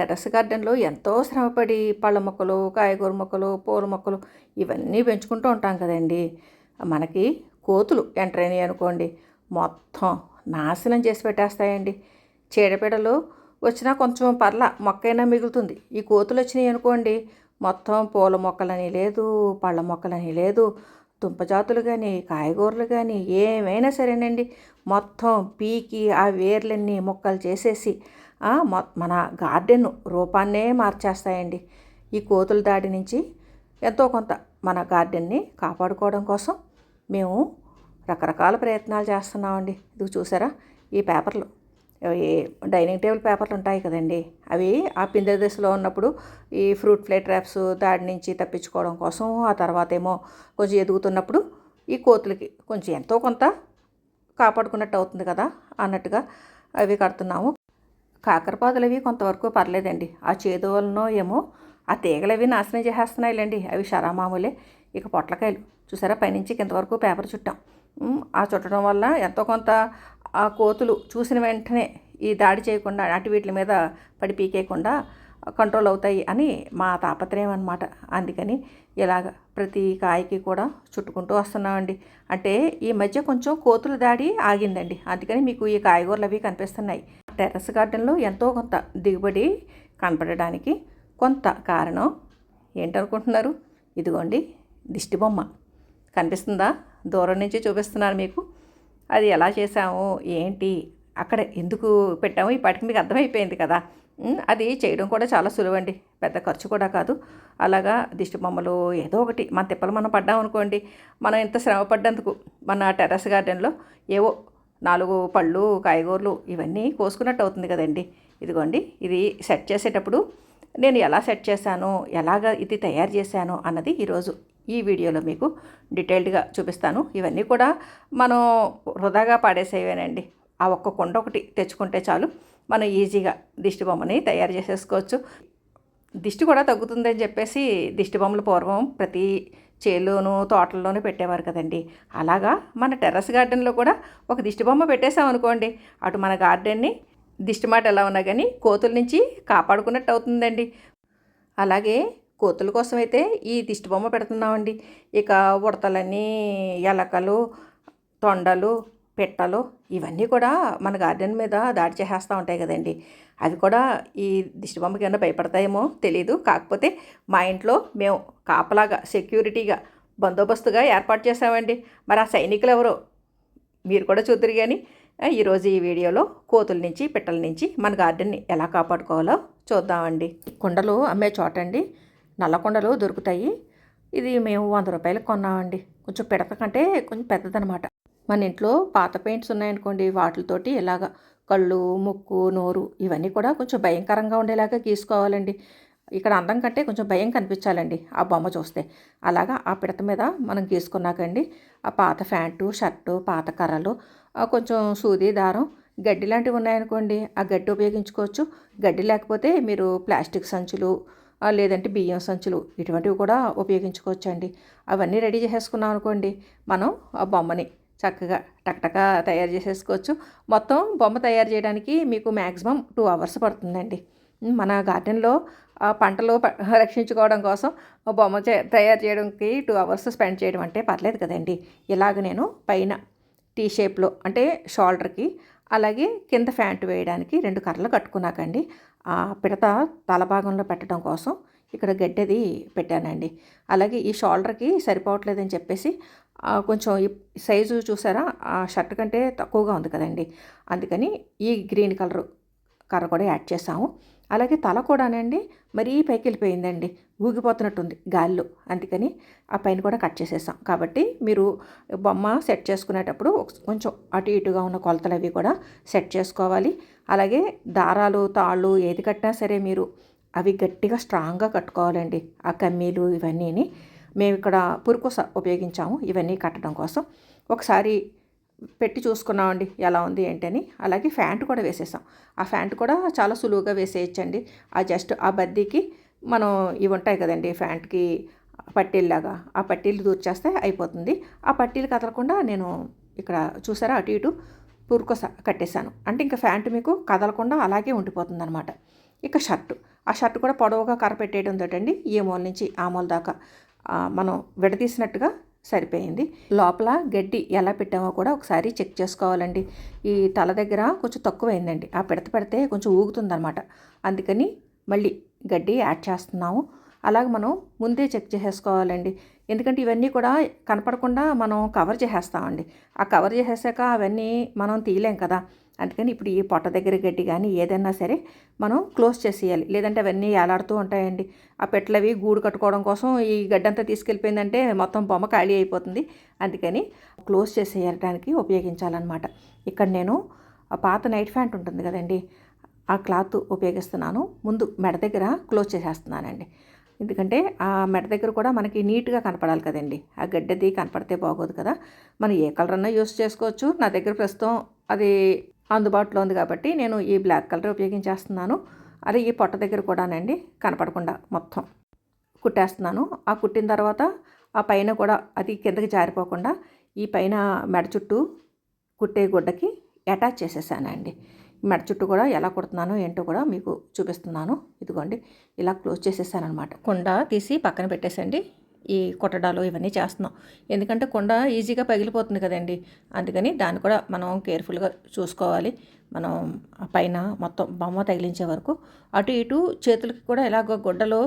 Terrace గార్డెన్లో ఎంతో శ్రమపడి పళ్ళ మొక్కలు కాయగూర మొక్కలు పూల మొక్కలు ఇవన్నీ పెంచుకుంటూ ఉంటాం కదండి. మనకి కోతులు ఎంటర్ అయినాయి అనుకోండి మొత్తం నాశనం చేసి పెట్టేస్తాయండి. చీడపీడలు వచ్చినా కొంచెం పర్ల మొక్కైనా మిగులుతుంది. ఈ కోతులు వచ్చినాయి అనుకోండి మొత్తం పూల మొక్కలని లేదు పళ్ళ మొక్కలని లేదు దుంపజాతులు కానీ కాయగూరలు కానీ ఏమైనా సరేనండి మొత్తం పీకి ఆ వేర్లన్నీ మొక్కలు చేసేసి మన గార్డెన్ రూపాన్నే మార్చేస్తాయండి. ఈ కోతుల దాడి నుంచి ఎంతో కొంత మన గార్డెన్ని కాపాడుకోవడం కోసం మేము రకరకాల ప్రయత్నాలు చేస్తున్నామండి. ఇది చూసారా? ఈ పేపర్లు. డైనింగ్ టేబుల్ పేపర్లు ఉంటాయి కదండి. అవి ఆ పిందె దశలో ఉన్నప్పుడు ఈ ఫ్రూట్ ఫ్లై ట్రాప్స్ దాడి నుంచి తప్పించుకోవడం కోసం ఆ తర్వాత ఏమో కొంచెం ఎదుగుతున్నప్పుడు ఈ కోతులకి కొంచెం ఎంతో కొంత కాపాడుకున్నట్టు అవుతుంది కదా అన్నట్టుగా అవి కడుతున్నాము. కాకరపాదులు అవి కొంతవరకు పర్లేదండి. ఆ చేదు వలనో ఏమో ఆ తీగలు అవి నాశనం చేసేస్తున్నాయిలేండి. అవి షరామామూలే. ఇక పొట్లకాయలు. చూసారా? పైనుంచి కింద వరకు పేపర్ చుట్టాం. ఆ చుట్టడం వల్ల ఎంతో కొంత ఆ కోతులు చూసిన వెంటనే ఈ దాడి చేయకుండా అటు వీటి మీద పడి పీకేయకుండా కంట్రోల్ అవుతాయి అని మా తాపత్రయం అనమాట అందుకని ఇలాగ ప్రతి కాయకి కూడా చుట్టుకుంటూ వస్తున్నామండి. అంటే ఈ మధ్య కొంచెం కోతుల దాడి ఆగిందండి. అందుకని మీకు ఈ కాయగూరలు అవి కనిపిస్తున్నాయి. టెర్రస్ గార్డెన్లో ఎంతో కొంత దిగుబడి కనపడడానికి కొంత కారణం ఏంటనుకుంటున్నారు? ఇదిగోండి దిష్టి బొమ్మ. కనిపిస్తుందా? దూరం నుంచి చూపిస్తున్నాను మీకు. అది ఎలా చేసాము ఏంటి? అక్కడ ఎందుకు పెట్టాము? ఈ పాటికి మీకు అర్థమైపోయింది కదా. అది చేయడం కూడా చాలా సులువండి. పెద్ద ఖర్చు కూడా కాదు. అలాగా దిష్టి బొమ్మలు ఏదో ఒకటి. మన తిప్పలు మనం పడ్డాం అనుకోండి మనం ఇంత శ్రమ పడ్డందుకు మన టెర్రస్ గార్డెన్లో ఏవో నాలుగు పళ్ళు కాయగూరలు ఇవన్నీ కోసుకున్నట్టు అవుతుంది కదండి. ఇదిగోండి ఇది సెట్ చేసేటప్పుడు నేను ఎలా సెట్ చేశాను ఎలాగ ఇది తయారు చేశాను అన్నది ఈరోజు ఈ వీడియోలో మీకు డీటెయిల్డ్గా చూపిస్తాను. ఇవన్నీ కూడా మనం వృధాగా పాడేసేవేనండి. ఆ ఒక్క కొండ ఒకటి తెచ్చుకుంటే చాలు మనం ఈజీగా దిష్టి బొమ్మని తయారు చేసేసుకోవచ్చు. దిష్టి కూడా తగ్గుతుందని చెప్పేసి దిష్టి బొమ్మలు పూర్వం ప్రతి చేలోను తోటల్లోనూ పెట్టేవారు కదండి. అలాగా మన టెర్రస్ గార్డెన్లో కూడా ఒక దిష్టి బొమ్మ పెట్టేసాం అనుకోండి. అటు మన గార్డెన్ని దిష్టి మాట ఎలా ఉన్నా కానీ కోతుల నుంచి కాపాడుకున్నట్టు అవుతుందండి. అలాగే కోతుల కోసం అయితే ఈ దిష్టి బొమ్మ పెడుతున్నామండి. ఇక ఉడతలని ఎలకలు తొండలు పిట్టలు ఇవన్నీ కూడా మన గార్డెన్ మీద దాడి చేసేస్తూ ఉంటాయి కదండి. అవి కూడా ఈ దిష్టి ఏమైనా భయపడతాయేమో తెలియదు కాకపోతే మా ఇంట్లో మేము కాపలాగా సెక్యూరిటీగా బందోబస్తుగా ఏర్పాటు చేసామండి మరి ఆ సైనికులు ఎవరో మీరు కూడా చూద్దరు కానీ ఈరోజు ఈ వీడియోలో కోతుల నుంచి పిట్టల నుంచి మన గార్డెన్ని ఎలా కాపాడుకోవాలో చూద్దామండి. కుండలు అమ్మే చోట అండి నల్ల కుండలు దొరుకుతాయి. ఇది మేము వంద రూపాయలకు కొన్నామండి. కొంచెం పిడత కంటే కొంచెం పెద్దదనమాట. మన ఇంట్లో పాత పెయింట్స్ ఉన్నాయనుకోండి వాటితోటి ఇలాగ కళ్ళు ముక్కు నోరు ఇవన్నీ కూడా కొంచెం భయంకరంగా ఉండేలాగా గీసుకోవాలండి. ఇక్కడ అందం కంటే కొంచెం భయం కనిపించాలండి ఆ బొమ్మ చూస్తే. అలాగా ఆ పిడత మీద మనం గీసుకున్నాకండి ఆ పాత ప్యాంటు షర్టు పాత కర్రలు కొంచెం సూది దారం గడ్డి లాంటివి ఉన్నాయనుకోండి ఆ గడ్డి ఉపయోగించుకోవచ్చు. గడ్డి లేకపోతే మీరు ప్లాస్టిక్ సంచులు లేదంటే బియ్యం సంచులు ఇటువంటివి కూడా ఉపయోగించుకోవచ్చండి. అవన్నీ రెడీ చేసేసుకున్నాం అనుకోండి మనం ఆ బొమ్మని చక్కగా టక్టక తయారు చేసేసుకోవచ్చు. మొత్తం బొమ్మ తయారు చేయడానికి మీకు మ్యాక్సిమం టూ అవర్స్ పడుతుందండి. మన గార్డెన్లో పంటలు ప- రక్షించుకోవడం కోసం బొమ్మ తయారు చేయడానికి టూ అవర్స్ స్పెండ్ చేయడం అంటే పర్లేదు కదండి. ఇలాగ నేను పైన టీ షేప్లో అంటే షోల్డర్కి అలాగే కింద ఫ్యాంట్ వేయడానికి రెండు కర్రలు కట్టుకున్నాకండి. ఆ పిడత తల భాగంలో పెట్టడం కోసం ఇక్కడ గడ్డది పెట్టానండి. అలాగే ఈ షోల్డర్కి సరిపోవట్లేదని చెప్పేసి కొంచెం సైజు చూసారా? ఆ షర్ట్ కంటే తక్కువగా ఉంది కదండి. అందుకని ఈ గ్రీన్ కలర్ కర్ర కూడా యాడ్ చేసాము. అలాగే తల కూడానండి మరీ పైకి వెళ్ళిపోయిందండి. ఊగిపోతున్నట్టుంది గాల్లో. అందుకని ఆ పైన కూడా కట్ చేసేసాం. కాబట్టి మీరు బొమ్మ సెట్ చేసుకునేటప్పుడు కొంచెం అటు ఇటుగా ఉన్న కొలతలు అవి కూడా సెట్ చేసుకోవాలి. అలాగే దారాలు తాళ్ళు ఏది కట్టినా సరే మీరు అవి గట్టిగా స్ట్రాంగ్గా కట్టుకోవాలండి. ఆ కమ్మీలు ఇవన్నీని మేము ఇక్కడ పురుకు ఉపయోగించాము ఇవన్నీ కట్టడం కోసం. ఒకసారి పెట్టి చూసుకున్నామండి ఎలా ఉంది ఏంటని. అలాగే ఫ్యాంట్ కూడా వేసేసాం. ఆ ఫ్యాంట్ కూడా చాలా సులువుగా వేసేయచ్చండి. ఆ జస్ట్ ఆ బద్దీకి మనం ఇవి ఉంటాయి కదండి ఫ్యాంట్కి పట్టీల్లాగా. ఆ పట్టీలు దూర్చేస్తే అయిపోతుంది. ఆ పట్టీలు కదలకుండా నేను ఇక్కడ చూసారా అటు ఇటు పురుకొస కట్టేశాను. అంటే ఇంకా ఫ్యాంట్ మీకు కదలకుండా అలాగే ఉండిపోతుంది అనమాట ఇక షర్టు. ఆ షర్ట్ కూడా పొడవుగా కర్ర పెట్టేయడం తోటండి ఈ మూల నుంచి ఆ మూల దాకా. మనం విడదీసినట్టుగా సరిపోయింది. లోపల గడ్డి ఎలా పెట్టామో కూడా ఒకసారి చెక్ చేసుకోవాలండి. ఈ తల దగ్గర కొంచెం తక్కువైందండి. ఆ పిడత పెడితే కొంచెం ఊగుతుందన్నమాట. అందుకని మళ్ళీ గడ్డి యాడ్ చేస్తున్నాము. అలాగే మనం ముందే చెక్ చేసేసుకోవాలండి. ఎందుకంటే ఇవన్నీ కూడా కనపడకుండా మనం కవర్ చేసేస్తామండి. ఆ కవర్ చేసేసాక అవన్నీ మనం తీయలేం కదా. అందుకని ఇప్పుడు ఈ పొట్ట దగ్గర గడ్డి కానీ ఏదైనా సరే మనం క్లోజ్ చేసేయాలి. లేదంటే అవన్నీ ఏలాడుతూ ఉంటాయండి. ఆ పెట్టలవి గూడు కట్టుకోవడం కోసం ఈ గడ్డి అంతా తీసుకెళ్ళిపోయిందంటే మొత్తం బొమ్మ ఖాళీ అయిపోతుంది. అందుకని క్లోజ్ చేసేయడానికి ఉపయోగించాలన్నమాట. ఇక్కడ నేను ఆ పాత నైట్ ఫ్యాంట్ ఉంటుంది కదండి ఆ క్లాత్ ఉపయోగిస్తున్నాను. ముందు మెడ దగ్గర క్లోజ్ చేసేస్తున్నానండి. ఎందుకంటే ఆ మెడ దగ్గర కూడా మనకి నీట్గా కనపడాలి కదండి. ఆ గడ్డది కనపడితే బాగోదు కదా. మనం ఏ కలర్ అన్నా యూస్ చేసుకోవచ్చు. నా దగ్గర ప్రస్తుతం అది అందుబాటులో ఉంది కాబట్టి నేను ఈ బ్లాక్ కలర్ ఉపయోగించేస్తున్నాను. అదే ఈ పొట్ట దగ్గర కూడానండి కనపడకుండా మొత్తం కుట్టేస్తున్నాను. ఆ కుట్టిన తర్వాత ఆ పైన కూడా అది కిందకి జారిపోకుండా ఈ పైన మెడ చుట్టూ కుట్టే గుడ్డకి అటాచ్ చేసేసానండి. మెడ చుట్టూ కూడా ఎలా కుడుతున్నానో ఏంటో కూడా మీకు చూపిస్తున్నాను. ఇదిగోండి ఇలా క్లోజ్ చేసేసాను అనమాట కుండ తీసి పక్కన పెట్టేసండి. ఈ కుట్టడాలు ఇవన్నీ చేస్తున్నాం. ఎందుకంటే కుండ ఈజీగా పగిలిపోతుంది కదండి. అందుకని దాన్ని కూడా మనం కేర్ఫుల్గా చూసుకోవాలి. మనం పైన మొత్తం బొమ్మ తగిలించే వరకు. అటు ఇటు చేతులకి కూడా ఇలాగ గుడ్డలు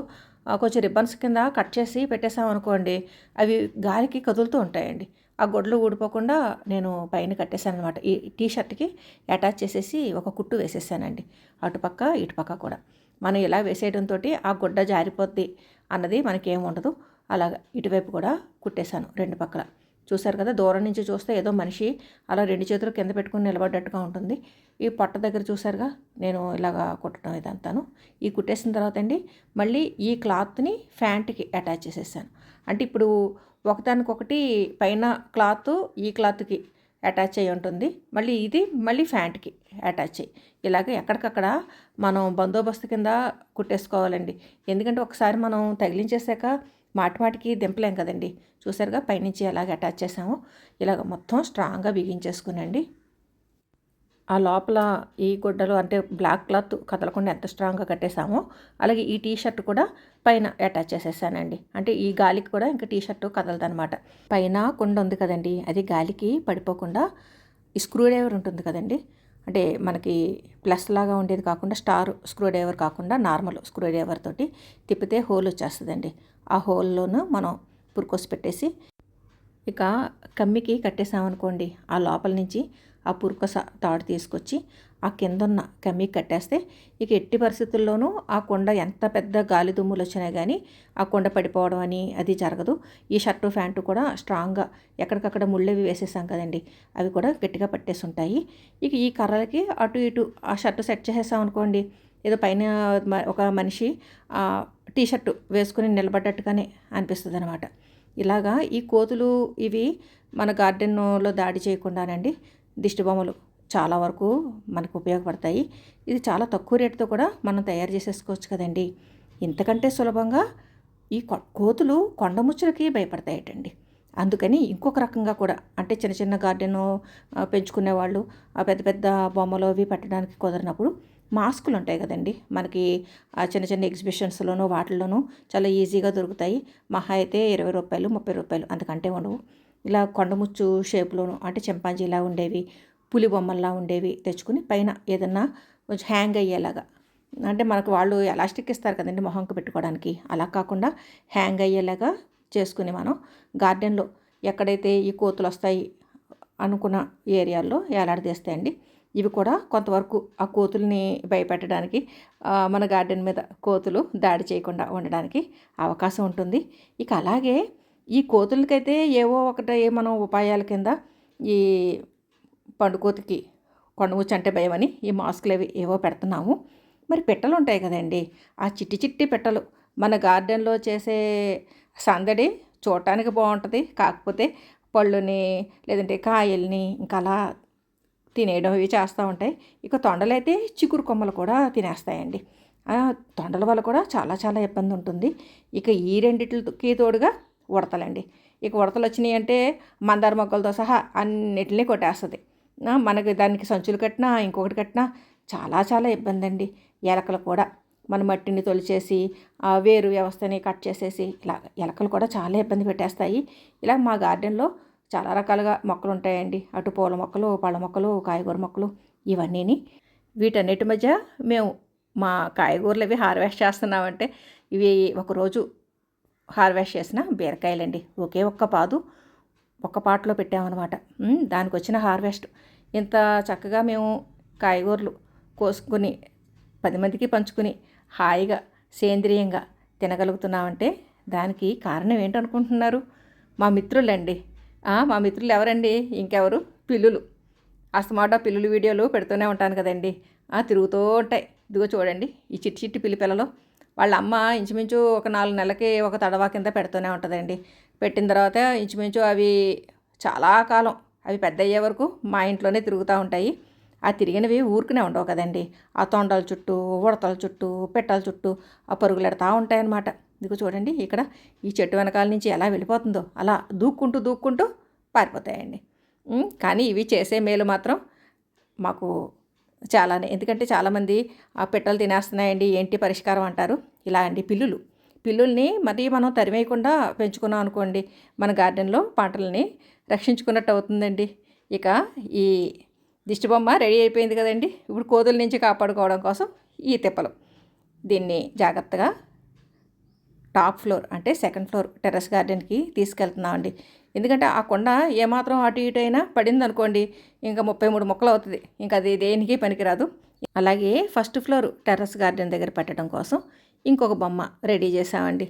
కొంచెం రిబ్బన్స్ కింద కట్ చేసి పెట్టేసామనుకోండి అవి గాలికి కదులుతూ ఉంటాయండి. ఆ గొడ్లు ఊడిపోకుండా నేను పైన కట్టేశాను అనమాట ఈ టీ షర్ట్కి అటాచ్ చేసేసి ఒక కుట్టు వేసేసానండి. అటుపక్క ఇటుపక్క కూడా. మనం ఇలా వేసేయడంతో ఆ గుడ్డ జారిపోద్ది అన్నది మనకేం ఉండదు. అలాగా ఇటువైపు కూడా కుట్టేశాను రెండు పక్కల. చూశారు కదా దూరం నుంచి చూస్తే ఏదో మనిషి అలా రెండు చేతులు కింద పెట్టుకుని నిలబడ్డట్టుగా ఉంటుంది. ఈ పొట్ట దగ్గర చూసారుగా నేను ఇలాగా కుట్టడం ఇదంతాను. ఈ కుట్టేసిన తర్వాత అండి మళ్ళీ ఈ క్లాత్ని ఫ్యాంట్కి అటాచ్ చేసేసాను. అంటే ఇప్పుడు ఒకదానికొకటి పైన క్లాత్ ఈ క్లాత్కి అటాచ్ అయ్యి ఉంటుంది. మళ్ళీ ఇది మళ్ళీ ఫ్యాంట్కి అటాచ్ అయ్యి ఇలాగ ఎక్కడికక్కడ మనం బందోబస్తు కింద కుట్టేసుకోవాలండి. ఎందుకంటే ఒకసారి మనం తగిలించేసాక మాటిమాటికి దింపలేం కదండి. చూసారుగా పైనుంచి ఎలాగ అటాచ్ చేసామో ఇలాగ మొత్తం స్ట్రాంగ్గా బిగించేసుకునండి. ఆ లోపల ఈ గుడ్డలు అంటే బ్లాక్ క్లాత్ కదలకుండా ఎంత స్ట్రాంగ్గా కట్టేసామో అలాగే ఈ టీ షర్ట్ కూడా పైన అటాచ్ చేసేసానండి. అంటే ఈ గాలికి కూడా ఇంకా టీ షర్ట్ కదలదనమాట పైన కుండ ఉంది కదండి. అది గాలికి పడిపోకుండా ఈ స్క్రూ డ్రైవర్ ఉంటుంది కదండి. అంటే మనకి ప్లస్ లాగా ఉండేది కాకుండా స్టార్ స్క్రూ డ్రైవర్ కాకుండా నార్మల్ స్క్రూ డ్రైవర్ తోటి తిప్పితే హోల్ వచ్చేస్తుందండి. ఆ హోల్లోనూ మనం పురుకోసి పెట్టేసి ఇక కమ్మికి కట్టేసామనుకోండి ఆ లోపల నుంచి ఆ పురుకొస తాడు తీసుకొచ్చి ఆ కిందన్న ఉన్న కట్టేస్తే ఇక ఎట్టి పరిస్థితుల్లోనూ ఆ కొండ ఎంత పెద్ద గాలి దుమ్ములు వచ్చినా కానీ ఆ కొండ పడిపోవడం అని అది జరగదు. ఈ షర్టు ప్యాంటు కూడా స్ట్రాంగ్గా ఎక్కడికక్కడ ముళ్ళవి వేసేసాం కదండి అవి కూడా గట్టిగా పట్టేసి ఉంటాయి ఇక ఈ కర్రలకి అటు ఇటు ఆ షర్టు సెట్ చేసేసాం అనుకోండి ఏదో పైన ఒక మనిషి టీ షర్టు వేసుకుని నిలబడ్డట్టుగానే అనిపిస్తుంది అనమాట ఇలాగా ఈ కోతులు ఇవి మన గార్డెన్లో దాడి చేయకుండానండి దిష్టిబొమ్మలు చాలా వరకు మనకు ఉపయోగపడతాయి. ఇది చాలా తక్కువ రేటుతో కూడా మనం తయారు చేసేసుకోవచ్చు కదండి. ఇంతకంటే సులభంగా ఈ కొ- కోతులు కొండముచ్చులకి భయపడతాయటండి. అందుకని ఇంకొక రకంగా కూడా అంటే చిన్న చిన్న గార్డెను పెంచుకునే వాళ్ళు ఆ పెద్ద పెద్ద బొమ్మలు అవి పెట్టడానికి కుదరినప్పుడు మాస్కులు ఉంటాయి కదండి. మనకి చిన్న చిన్న ఎగ్జిబిషన్స్లోనూ వాటిల్లోనూ చాలా ఈజీగా దొరుకుతాయి. మహా అయితే ఇరవై రూపాయలు ముప్పై రూపాయలు అందుకంటే ఉండవు. ఇలా కొండముచ్చు షేప్లోను అంటే చింపాంజీలా ఉండేవి పులి బొమ్మల్లా ఉండేవి తెచ్చుకుని పైన ఏదన్నా కొంచెం హ్యాంగ్ అయ్యేలాగా. అంటే మనకు వాళ్ళు ఎలాస్టిక్ ఇస్తారు కదండి మొహంకి పెట్టుకోవడానికి. అలా కాకుండా హ్యాంగ్ అయ్యేలాగా చేసుకుని మనం గార్డెన్లో ఎక్కడైతే ఈ కోతులు వస్తాయి అనుకున్న ఏరియాల్లో వేలాడదీస్తాయండి ఇవి కూడా కొంతవరకు ఆ కోతుల్ని భయపెట్టడానికి మన గార్డెన్ మీద కోతులు దాడి చేయకుండా ఉండడానికి అవకాశం ఉంటుంది. ఇక అలాగే ఈ కోతులకైతే ఏవో ఒకటి మనం ఉపాయాల కింద ఈ పండుకోతికి కొండముచ్చు అంటే భయమని ఈ మాస్కులు అవి ఏవో పెడుతున్నాము. మరి పెట్టలు ఉంటాయి కదండి. ఆ చిట్టి చిట్టి పెట్టలు మన గార్డెన్లో చేసే సందడి చూడటానికి బాగుంటుంది. కాకపోతే పళ్ళుని లేదంటే కాయల్ని ఇంకా అలా తినేయడం ఇవి చేస్తూ ఉంటాయి. ఇక తొండలైతే చిగురు కొమ్మలు కూడా తినేస్తాయండి. తొండల వల్ల కూడా చాలా చాలా ఇబ్బంది ఉంటుంది ఇక ఈ రెండిటికి తోడుగా ఉడతలండి. ఇక ఉడతలు వచ్చినాయి అంటే మందార మొక్కలతో సహా అన్నిటినీ కొట్టేస్తుంది. మనకి దానికి సంచులు కట్టినా ఇంకొకటి కట్టినా చాలా చాలా ఇబ్బంది అండి ఎలకలు కూడా మన మట్టిని తొలిచేసి ఆ వేరు వ్యవస్థని కట్ చేసేసి ఇలా ఎలకలు కూడా చాలా ఇబ్బంది పెట్టేస్తాయి. ఇలా మా గార్డెన్లో చాలా రకాలుగా మొక్కలు ఉంటాయండి. అటు పూల మొక్కలు పళ్ళ మొక్కలు కాయగూర మొక్కలు ఇవన్నీని. వీటన్నిటి మధ్య మేము మా కాయగూరలు ఇవి హార్వెస్ట్ చేస్తున్నామంటే ఇవి ఒకరోజు హార్వెస్ట్ చేసిన బీరకాయలండి. ఒకే ఒక్క పాదు ఒక్క పాటలో పెట్టామన్నమాట. దానికి వచ్చిన హార్వెస్ట్. ఇంత చక్కగా మేము కాయగూరలు కోసుకుని పది మందికి పంచుకుని హాయిగా సేంద్రియంగా తినగలుగుతున్నామంటే దానికి కారణం ఏంటనుకుంటున్నారు? మా మిత్రులండి. మా మిత్రులు ఎవరండి? ఇంకెవరు? పిల్లులు. అస్తమాట పిల్లులు వీడియోలు పెడుతూనే ఉంటాను కదండి. తిరుగుతూ ఉంటాయి. ఇదిగో చూడండి ఈ చిట్టి చిట్టి పిల్లి పిల్లలు. వాళ్ళ అమ్మ ఇంచుమించు ఒక నాలుగు నెలలకి ఒక తడవా కింద పెడుతూనే ఉంటుందండి. పెట్టిన తర్వాత ఇంచుమించు అవి చాలా కాలం అవి పెద్ద అయ్యే వరకు మా ఇంట్లోనే తిరుగుతూ ఉంటాయి. ఆ తిరిగినవి ఊరుకునే ఉండవు కదండి. ఆ తొండల చుట్టూ ఉడతల చుట్టూ పెట్టల చుట్టూ ఆ పరుగులెడతా ఉంటాయన్నమాట. ఇదిగో చూడండి ఇక్కడ ఈ చెట్టు వెనకాల నుంచి ఎలా వెళ్ళిపోతుందో అలా దూక్కుంటూ దూక్కుంటూ పారిపోతాయండి. కానీ ఇవి చేసే మేలు మాత్రం మాకు చాలానే. ఎందుకంటే చాలామంది ఆ పెట్టలు తినేస్తున్నాయండి ఏంటి పరిష్కారం అంటారు? ఇలా అండి పిల్లులు. పిల్లుల్ని మరీ మనం తరిమేయకుండా పెంచుకున్నాం అనుకోండి మన గార్డెన్లో పంటలని రక్షించుకున్నట్టు అవుతుందండి. ఇక ఈ దిష్టి బొమ్మ రెడీ అయిపోయింది కదండి. ఇప్పుడు కోతుల నుంచి కాపాడుకోవడం కోసం ఈ తిప్పలు. దీన్ని జాగ్రత్తగా టాప్ ఫ్లోర్ అంటే సెకండ్ ఫ్లోర్ టెర్రస్ గార్డెన్కి తీసుకెళ్తున్నామండి. ఎందుకంటే ఆ కొండ ఏమాత్రం అటు ఇటు అయినా పడింది అనుకోండి ఇంకా ముప్పై మూడు మొక్కలు అవుతుంది. ఇంకా అది దేనికి పనికిరాదు. అలాగే ఫస్ట్ ఫ్లోర్ టెర్రస్ గార్డెన్ దగ్గర పెట్టడం కోసం ఇంకొక బొమ్మ రెడీ చేసామండి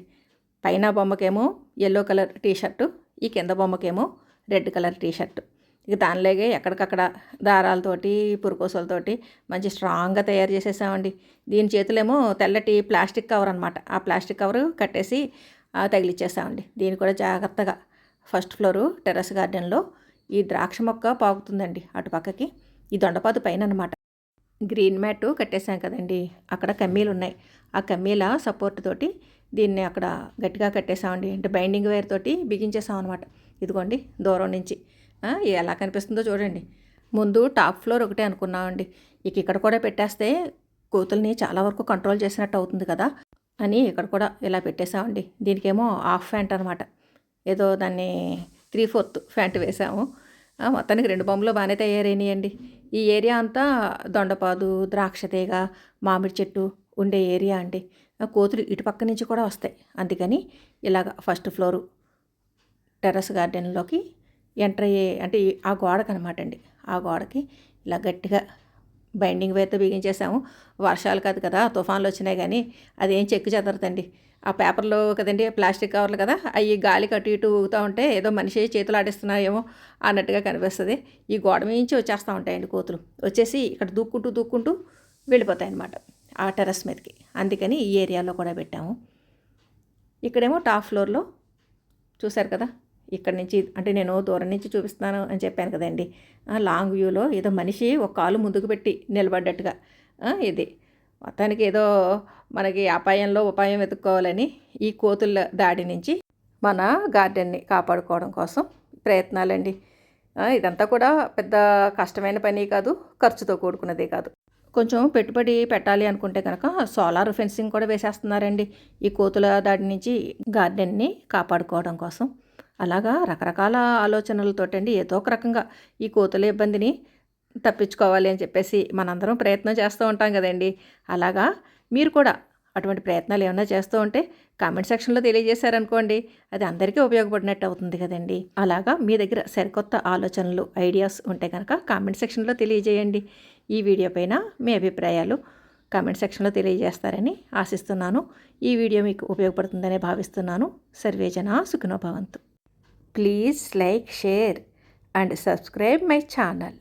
పైన బొమ్మకేమో ఎల్లో కలర్ టీషర్టు ఈ కింద బొమ్మకేమో రెడ్ కలర్ టీషర్ట్. ఇక దానిలాగే ఎక్కడికక్కడ దారాలతోటి పురుకోసలతోటి మంచి స్ట్రాంగ్గా తయారు చేసేసామండి. దీని చేతులేమో తెల్లటి ప్లాస్టిక్ కవర్ అనమాట ఆ ప్లాస్టిక్ కవర్ కట్టేసి తగిలిచ్చేసామండి. దీన్ని కూడా జాగ్రత్తగా ఫస్ట్ ఫ్లోరు టెర్రస్ గార్డెన్లో ఈ ద్రాక్ష మొక్క పాకుతుందండి అటు పక్కకి ఈ దొండపాదు పైన అనమాట గ్రీన్ మ్యాట్ కట్టేసాం కదండి. అక్కడ కమ్మీలు ఉన్నాయి. ఆ కమ్మీల సపోర్ట్ తోటి దీన్ని అక్కడ గట్టిగా కట్టేసామండి అంటే బైండింగ్ వైర్ తోటి బిగించేసాం అనమాట ఇదిగోండి దూరం నుంచి. ఎలా కనిపిస్తుందో చూడండి. ముందు టాప్ ఫ్లోర్ ఒకటే అనుకున్నామండి. ఇక ఇక్కడ కూడా పెట్టేస్తే కోతుల్ని చాలా వరకు కంట్రోల్ చేసినట్టు అవుతుంది కదా అని ఇక్కడ కూడా ఇలా పెట్టేసామండి దీనికేమో హాఫ్ ఫ్యాంట్ అనమాట ఏదో దాన్ని త్రీ ఫోర్త్ ఫ్యాంట్ వేసాము మొత్తానికి రెండు బొమ్మలు బాగానే తయారైనాయండి. ఈ ఏరియా అంతా దొండపాదు ద్రాక్ష తీగ మామిడి చెట్టు ఉండే ఏరియా అండి. కోతులు ఇటు పక్క నుంచి కూడా వస్తాయి. అందుకని ఇలాగ ఫస్ట్ ఫ్లోరు టెర్రస్ గార్డెన్లోకి ఎంటర్ అయ్యే అంటే ఆ గోడకు అనమాట అండి. ఆ గోడకి ఇలా గట్టిగా బైండింగ్ వేర్తో బిగించేసాము. వర్షాలు కాదు కదా తుఫాన్లు వచ్చినాయి కానీ అదేం చెక్కు చెదరదండి. ఆ పేపర్లో కదండి ప్లాస్టిక్ కవర్లు కదా అవి గాలికి అటు ఇటు ఊగుతూ ఉంటే ఏదో మనిషి చేతులు ఆడిస్తున్నాయేమో అన్నట్టుగా కనిపిస్తుంది. ఈ గోడ మించి వచ్చేస్తూ ఉంటాయండి కోతులు. వచ్చేసి ఇక్కడ దూక్కుంటూ దూక్కుంటూ వెళ్ళిపోతాయి అన్నమాట ఆ టెర్రస్ మీదకి. అందుకని ఈ ఏరియాలో కూడా పెట్టాము. ఇక్కడేమో టాప్ ఫ్లోర్లో చూశారు కదా ఇక్కడ నుంచి అంటే నేను దూరం నుంచి చూపిస్తున్నాను అని చెప్పాను కదండి. లాంగ్ వ్యూలో ఏదో మనిషి ఒక కాలు ముందుకు పెట్టి నిలబడ్డట్టుగా ఇది. మొత్తానికి ఏదో మనకి అపాయంలో ఉపాయం వెతుక్కోవాలని ఈ కోతుల దాడి నుంచి మన గార్డెన్ని కాపాడుకోవడం కోసం ప్రయత్నాలండి. ఇదంతా కూడా పెద్ద కష్టమైన పని కాదు ఖర్చుతో కూడుకున్నదే కాదు. కొంచెం పెట్టుబడి పెట్టాలి అనుకుంటే కనుక సోలార్ ఫెన్సింగ్ కూడా వేసేస్తున్నారండి. ఈ కోతుల దాడి నుంచి గార్డెన్ని కాపాడుకోవడం కోసం. అలాగా రకరకాల ఆలోచనలతోటండి ఏదో ఒక రకంగా ఈ కోతుల ఇబ్బందిని తప్పించుకోవాలి అని చెప్పేసి మనందరం ప్రయత్నం చేస్తూ ఉంటాం కదండి. అలాగా మీరు కూడా అటువంటి ప్రయత్నాలు ఏమైనా చేస్తూ ఉంటే కామెంట్ సెక్షన్లో తెలియజేశారనుకోండి. అది అందరికీ ఉపయోగపడినట్టు అవుతుంది కదండి. అలాగా మీ దగ్గర సరికొత్త ఆలోచనలు ఐడియాస్ ఉంటే కనుక కామెంట్ సెక్షన్లో తెలియజేయండి. ఈ వీడియో పైన మీ అభిప్రాయాలు కామెంట్ సెక్షన్లో తెలియజేస్తారని ఆశిస్తున్నాను. ఈ వీడియో మీకు ఉపయోగపడుతుందని భావిస్తున్నాను. సర్వేజన సుఖనోభవంతు please like share and subscribe my channel.